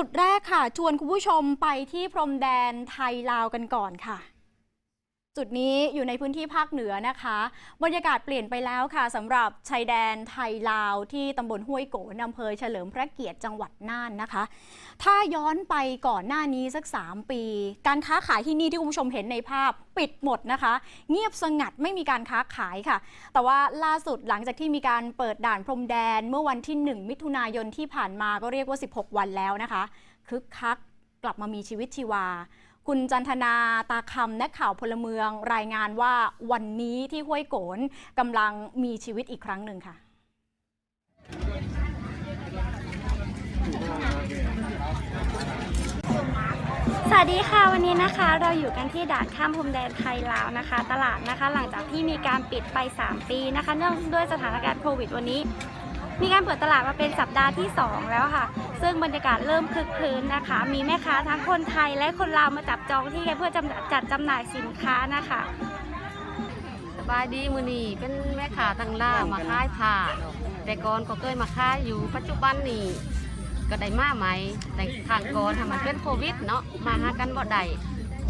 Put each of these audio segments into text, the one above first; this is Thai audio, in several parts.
จุดแรกค่ะ ชวนคุณผู้ชมไปที่พรมแดนไทยลาวกันก่อนค่ะ จุดนี้อยู่ในพื้นที่ภาคเหนือนะคะ บรรยากาศเปลี่ยนไปแล้วค่ะสำหรับชายแดนไทยลาวที่ตำบลห้วยโกนอำเภอเฉลิมพระเกียรติจังหวัดน่านนะคะ ถ้าย้อนไปก่อนหน้านี้สัก 3 ปี การค้าขายที่นี่ที่คุณผู้ชมเห็นในภาพปิดหมดนะคะ เงียบสงัดไม่มีการค้าขายค่ะ แต่ว่าล่าสุดหลังจากที่มีการเปิดด่านพรมแดนเมื่อวันที่ 1 มิถุนายนที่ผ่านมาก็เรียกว่า 16 วันแล้วนะคะคึกคักกลับมามีชีวิตชีวา คุณจันทนาตาคำนักข่าวพลเมืองรายงานว่าวันนี้ที่ห้วยโกนกำลังมีชีวิตอีกครั้งหนึ่งค่ะสวัสดีค่ะวันนี้นะคะเราอยู่กันที่ด่านข้ามพรมแดนไทยลาวนะคะ ตลาดนะคะ หลังจากที่มีการปิดไป 3 ปีนะคะ เนื่องด้วยสถานการณ์โควิดวันนี้ มีการเปิดตลาดมาเป็นสัปดาห์ที่ 2 แล้วค่ะ ซึ่งบรรยากาศเริ่มคึกคืนนะคะ มีแม่ค้าทั้งคนไทยและคนลาวมาจับจองที่เพื่อจำจัดจำหน่ายสินค้านะคะสบายดีมือนี่เป็นแม่ค้าทางล่าวมาขายผ้าแต่ก่อนก็เคยมาขายอยู่ปัจจุบันนี่ก็ได้มาไหม แต่ทางก่อนทำมันเป็นโควิดเนาะมาหากันบ่ได้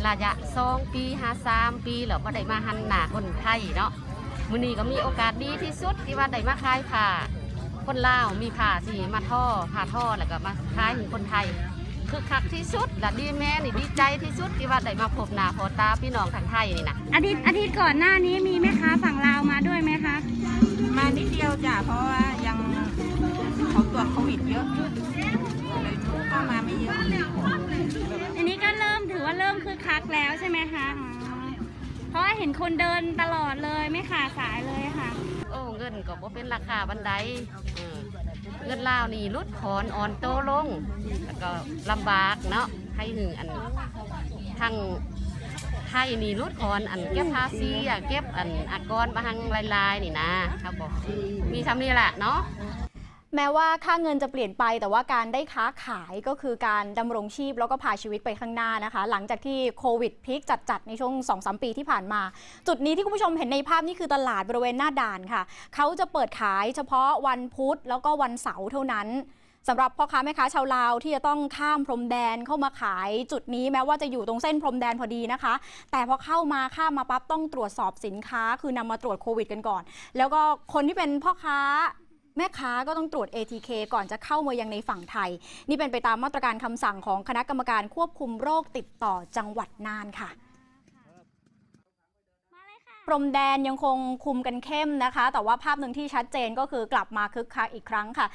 ระยะสองปีหาสามปีแล้วบ่ได้มาหันหนาคนไทยเนาะมือนี้ก็มีโอกาสดีที่สุดที่ว่าได้มาขายผ้า คนลาวมีผ้าสิมาท่อผ้าท่อแล้วก็มาขายให้คนไทยคือคักที่สุดและดีแม่นี่ดีใจที่สุดที่ว่าได้มาพบหน้าพบตาพี่น้องทางไทยนี่นะอาทิตย์อาทิตย์ก่อนหน้านี้มีแม่ค้าฝั่งลาวมาด้วยไหมคะมานิดเดียวจ้ะเพราะว่ายังเขาตรวจโควิดเยอะเลยเข้ามาไม่เยอะอันนี้ก็เริ่มถือว่าเริ่มคึกคักแล้วใช่ไหมคะอ๋อเพ ราะเห็นคนเดินตลอดเลยไม่ขาดสายเลยค่ะ โอ้เงินก็บ่เป็นราคาบันไดเออเงินลาวนี่ลดถอนอ่อนโตลง แล้วก็ลำบากเนาะให้หึงอันทางไทยนี่ลดถอนอันเก็บภาษีอะเก็บอันอากรมาหังลายๆนี่นะครับบอกมีทำนี่แหละเนาะ แม้ว่าค่าเงินจะเปลี่ยนไป แต่ว่าการได้ค้าขายก็คือการดำรงชีพแล้วก็พาชีวิตไปข้างหน้านะคะ หลังจากที่โควิดพีคจัดๆ ในช่วง 2-3 ปีที่ผ่านมา จุดนี้ที่คุณผู้ชมเห็นในภาพนี่คือตลาดบริเวณหน้าด่านค่ะ เขาจะเปิดขายเฉพาะวันพุธแล้วก็วันเสาร์เท่านั้นสำหรับพ่อค้าแม่ค้าชาวลาวที่จะต้องข้ามพรมแดนเข้ามาขายจุดนี้แม้ว่าจะอยู่ตรงเส้นพรมแดนพอดีนะคะ แต่พอเข้ามาข้ามมาปั๊บต้องตรวจสอบสินค้า คือนำมาตรวจโควิดกันก่อน แล้วก็คนที่เป็นพ่อค้า แม่ค้าก็ต้องตรวจ ATK ก่อนจะเข้ามายังในฝั่งไทย นี่เป็นไปตามมาตรการคำสั่งของคณะกรรมการควบคุมโรคติดต่อจังหวัดน่านค่ะพรมแดนยังคงคุมกันเข้มนะคะ แต่ว่าภาพหนึ่งที่ชัดเจนก็คือกลับมาคึกคักอีกครั้งค่ะ